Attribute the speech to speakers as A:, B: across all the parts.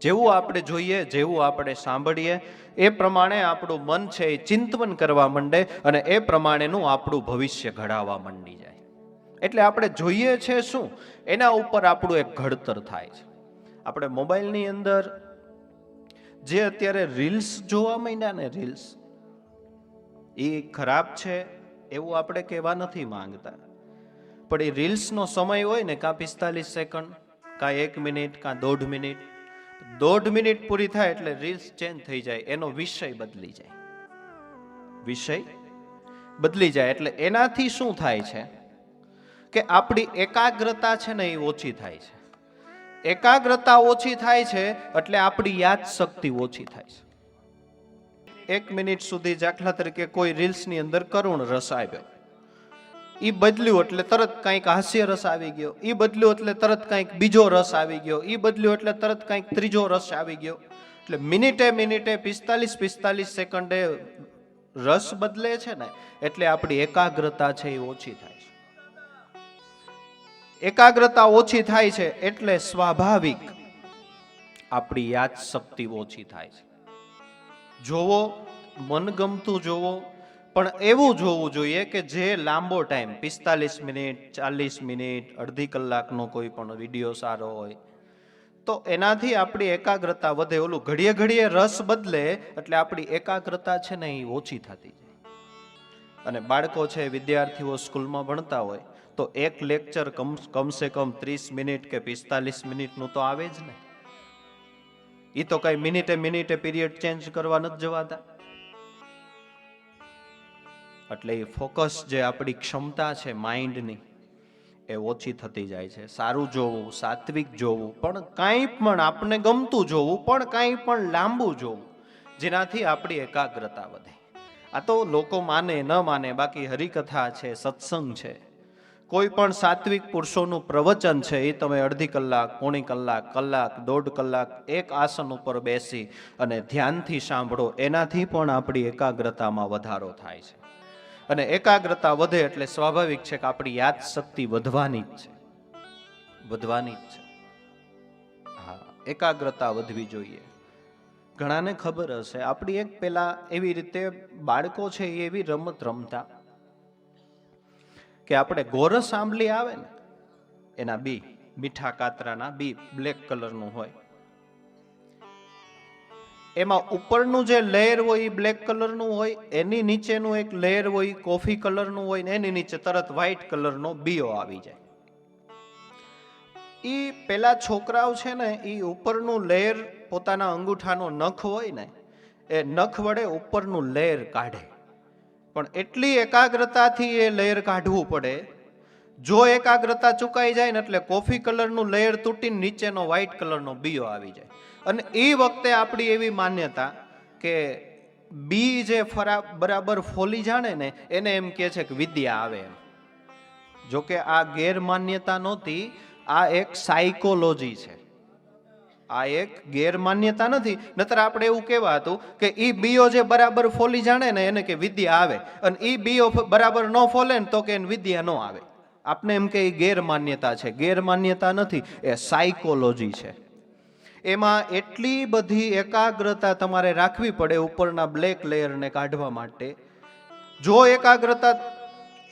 A: જેવું આપણે જોઈએ, જેવું આપણે સાંભળીએ, એ પ્રમાણે આપણું મન છે એ ચિંતવન કરવા માંડે અને એ પ્રમાણેનું આપણું ભવિષ્ય ઘડાવવા માંડી જાય. એટલે આપણે જોઈએ છે શું? એના ઉપર આપણું એક ઘડતર થાય છે. આપણે મોબાઈલની અંદર જે અત્યારે રીલ્સ જોવા માંડ્યા ને રીલ્સ, એ ખરાબ છે એવું આપણે કહેવા નથી માંગતા. પણ એ રીલ્સનો સમય હોય ને કાં પિસ્તાલીસ સેકન્ડ, કાં એક મિનિટ, કાં દોઢ મિનિટ દોઢ મિનિટ પૂરી થાય એટલે રીલ્સ ચેન્જ થઈ જાય, એનો વિષય બદલી જાય. વિષય બદલી જાય એટલે એનાથી શું થાય છે? કે આપણી એકાગ્રતા છે ને એ ઓછી થાય છે. એકાગ્રતા ઓછી થાય છે એટલે આપણી યાદ શક્તિ ઓછી થાય છે. એક મિનિટ સુધી દાખલા તરીકે કોઈ રીલ્સની અંદર કરુણ રસ આવ્યો. ઈ બદલ્યું એટલે તરત કંઈક હાસ્ય રસ આવી ગયો. ઈ બદલ્યું એટલે તરત કંઈક બીજો રસ આવી ગયો. ઈ બદલ્યું એટલે તરત કંઈક ત્રીજો રસ આવી ગયો. એટલે મિનિટે મિનિટે પિસ્તાલીસ પિસ્તાલીસ સેકન્ડે રસ બદલે છે ને, એટલે આપણી એકાગ્રતા છે એ ઓછી થાય છે. એકાગ્રતા ઓછી થાય છે એટલે સ્વાભાવિક આપણી યાદ શક્તિ ઓછી થાય છે. જોવો, મનગમતું જોવો પણ એવું જોવું જોઈએ કે જે લાંબો ટાઈમ પિસ્તાલીસ મિનિટ, ચાલીસ મિનિટ, અડધી કલાકનો કોઈ પણ વીડિયો સારો હોય, તો એનાથી આપણી એકાગ્રતા વધે. ઓલું ઘડીએ ઘડીએ રસ બદલે એટલે આપણી એકાગ્રતા છે ને એ ઓછી થતી જાય. અને બાળકો છે, વિદ્યાર્થીઓ સ્કૂલમાં ભણતા હોય, તો એક લેક્ચર કમ, કમસે કમ ત્રીસ મિનિટ કે પિસ્તાલીસ મિનિટનું તો આવે જ ને. એ તો કઈ મિનિટે મિનિટે પીરિયડ ચેન્જ કરવા નથી જવાતા. એટલે એ ફોકસ જે આપણી ક્ષમતા છે માઇન્ડની, એ ઓછી થતી જાય છે. સારું જોવું, સાત્વિક જોવું, પણ કાંઈ પણ આપને ગમતું જોવું, પણ કાંઈ પણ લાંબુ જોવું, જેનાથી આપણી એકાગ્રતા વધે. આ તો લોકો માને, ન માને, બાકી હરિકથા છે, સત્સંગ છે. કોઈ પણ સાત્વિક પુરુષોનું પ્રવચન છે, એ તમે અડધી કલાક, પોણી કલાક કલાક, દોઢ કલાક, એક આસન ઉપર બેસી અને ધ્યાનથી સાંભળો, એનાથી પણ આપણી એકાગ્રતામાં વધારો થાય છે. અને એકાગ્રતા વધે એટલે સ્વાભાવિક છે કે આપણી યાદ શક્તિ વધવાની જ છે. વધવાની જ છે. હા, એકાગ્રતા વધવી જોઈએ. ઘણાને ખબર હશે, આપણી એક પેલા એવી રીતે બાળકો છે એ એવી રમત રમતા કે આપણે ગોરસ આંબલી આવે ને, એના બી મીઠા કાતરાના બી બ્લેક કલરનું હોય. એમાં ઉપરનું જે લેયર હોય એ બ્લેક કલરનું હોય, એની નીચેનું એક લેયર હોય કોફી કલરનું હોય ને એની નીચે તરત વ્હાઈટ કલરનો બીઓ આવી જાય. એ પેલા છોકરાઓ છે ને એ ઉપરનું લેયર પોતાના અંગૂઠાનો નખ હોય ને, એ નખ વડે ઉપરનું લેયર કાઢે. પણ એટલી એકાગ્રતાથી એ લેયર કાઢવું પડે. જો એકાગ્રતા ચુકાઈ જાય ને એટલે કોફી કલરનું લેયર તૂટીને નીચેનો વ્હાઈટ કલરનો બીઓ આવી જાય. અને એ વખતે આપણી એવી માન્યતા કે બી જે ફરા, બરાબર ફોલી જાણે ને, એને એમ કે છે કે વિદ્યા આવે એમ. જોકે આ ગેરમાન્યતા નહોતી, આ એક સાયકોલોજી છે. આ એક ગેરમાન્યતા નથી, નતર આપણે એવું કહેવા હતું કે એ બીઓ જે બરાબર ફોલી જાણે ને, એને કે વિદ્યા આવે. અને એ બીઓ બરાબર ન ફોલે ને, તો કે એને વિદ્યા ન આવે. આપણે એમ કે એ ગેરમાન્યતા છે. ગેરમાન્યતા નથી, એ સાયકોલોજી છે. એમાં એટલી બધી એકાગ્રતા તમારે રાખવી પડે ઉપરના બ્લેક લેયરને કાઢવા માટે. જો એકાગ્રતા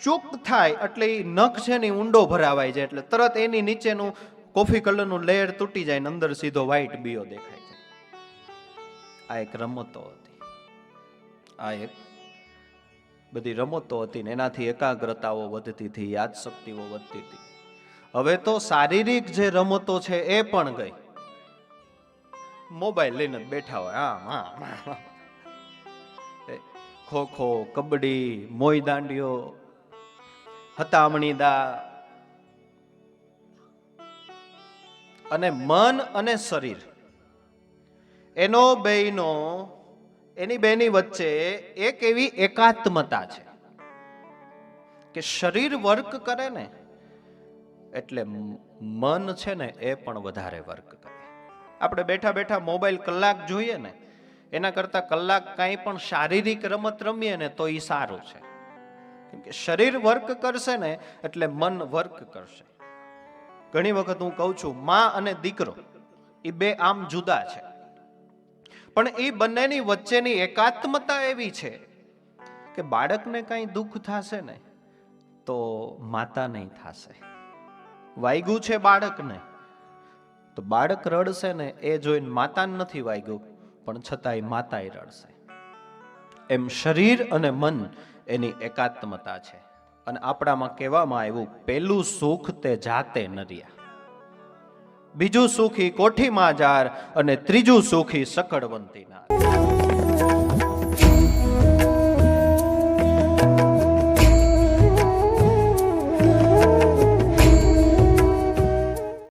A: ચૂક થાય, એટલે એ નખ છે ને ઊંડો ભરાવાય જાય, એટલે તરત એની નીચેનું કોફી કલરનું લેયર તૂટી જાય ને અંદર સીધો વ્હાઈટ બીઓ દેખાય જાય. આ એક રમતો હતી. આ એક બધી રમતો હતી ને એનાથી એકાગ્રતાઓ વધતી હતી, યાદશક્તિઓ વધતી હતી. હવે તો શારીરિક જે રમતો છે એ પણ ગઈ. મોબાઈલ લઈને બેઠા હોય. આમ. એ ખો ખો, કબડ્ડી, મોઈ દાંડિયો હતામણી દા અને મન અને શરીર. એનો બેયનો, એની બેની વચ્ચે એક એવી એકાત્મતા છે કે શરીર વર્ક કરે ને, એટલે મન છે ને એ પણ વધારે વર્ક કરે. આપણે બેઠા બેઠા મોબાઈલ કલાક જોઈએ ને, એના કરતાં કલાક કાંઈ પણ શારીરિક રમત રમીએ ને તો એ સારું છે. કેમ કે શરીર વર્ક કરશે ને એટલે મન વર્ક કરશે. ઘણી વખત હું કહું છું, માં અને દીકરો એ બે આમ જુદા છે. પણ એ બંનેની વચ્ચેની એકાત્મતા એવી છે કે બાળકને કાંઈ દુઃખ થશે ને, તો માતા નહીં થશે. વાગ્યું છે બાળકને તો બાળક રડશે ને એ જોઈને માતાને નથી વાગ્યું, પણ છતાંય માતાએ રડશે. એમ શરીર અને મન એની એકાત્મતા છે. અને આપણામાં કહેવામાં આવ્યું, પેલું સુખ તે જાતે નર્યા. બીજું સુખી કોઠીમાં જાર અને ત્રીજું સુખી સકળવંતી નાર